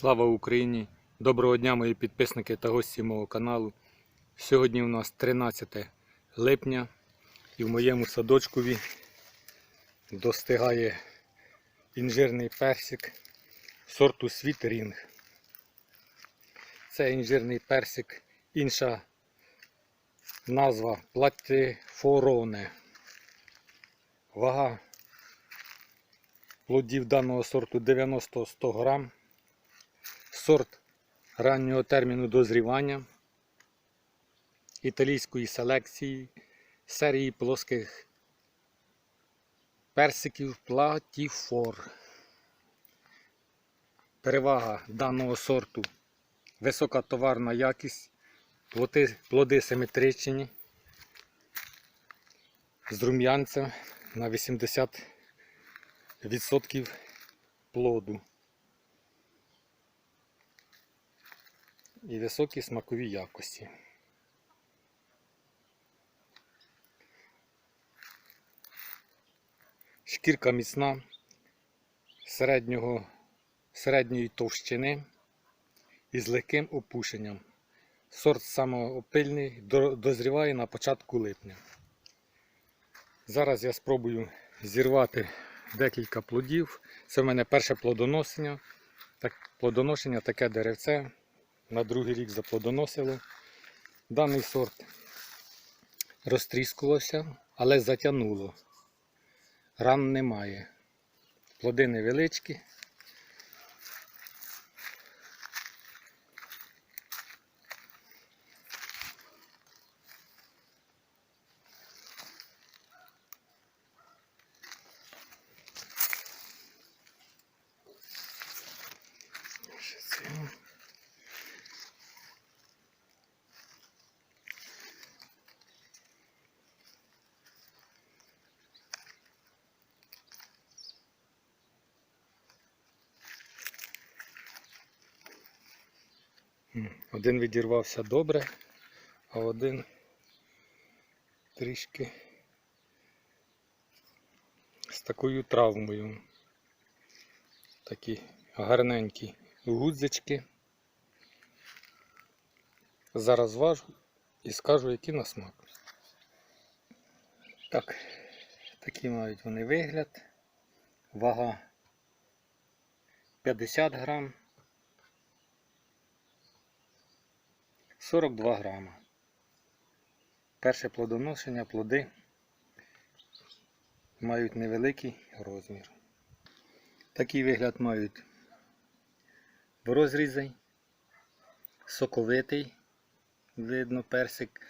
Слава Україні! Доброго дня, мої підписники та гості мого каналу. Сьогодні у нас 13 липня і в моєму садочкові достигає інжирний персик сорту Світерінг. Це інжирний персик, інша назва платифороне. Вага плодів даного сорту 90-100 грам. Сорт раннього терміну дозрівання італійської селекції серії плоских персиків Платіфор. Перевага даного сорту висока товарна якість, плоди, плоди симетричні, з рум'янцем на 80% плоду. І високі смакові якості. Шкірка міцна середнього, середньої товщини із легким опушенням. Сорт самоопильний, до- дозріває на початку липня. Зараз я спробую зірвати декілька плодів. Це в мене перше плодоношення. Так, плодоношення таке деревце на другий рік заплодоносило. Даний сорт розтріскувався, але затягнуло. Ран немає. Плоди невеличкі. Один відірвався добре, а один трішки з такою травмою. Такі гарненькі гудзички. Зараз важу і скажу, які на смак. Так, такий мають вони вигляд. Вага 50 грам. 42 грама. Перше плодоношення, плоди мають невеликий розмір. Такий вигляд мають в розрізі, соковитий, видно персик,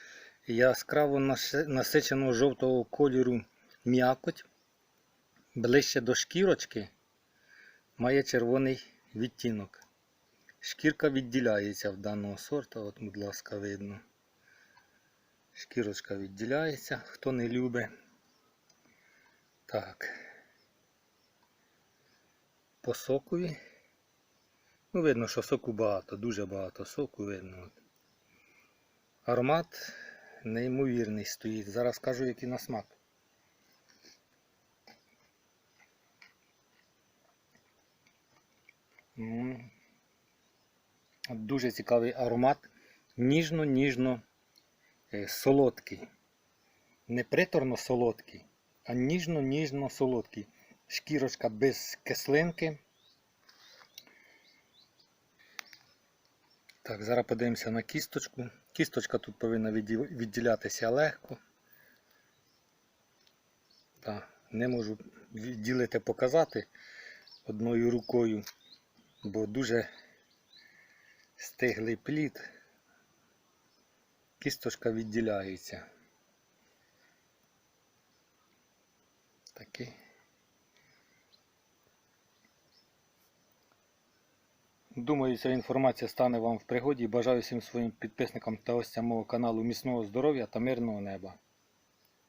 яскраво насиченого жовтого кольору м'якоть, ближче до шкірочки має червоний відтінок. Шкірка відділяється в даного сорта, от, будь ласка, видно. Шкірочка відділяється, хто не любить. Так. По сокові. Ну, видно, що соку багато, дуже багато соку видно. Аромат неймовірний стоїть. Зараз скажу, який на смак. М. Дуже цікавий аромат. Ніжно-ніжно е, солодкий. Не приторно солодкий, а ніжно-ніжно солодкий. Шкірочка без кислинки. Так, зараз подивимося на кісточку. Кісточка тут повинна відділятися легко. Так, не можу відділити показати одною рукою, бо дуже стиглий плід, кісточка відділяється. Такий. Думаю, ця інформація стане вам в пригоді. Бажаю всім своїм підписникам та гостям мого каналу міцного здоров'я та мирного неба.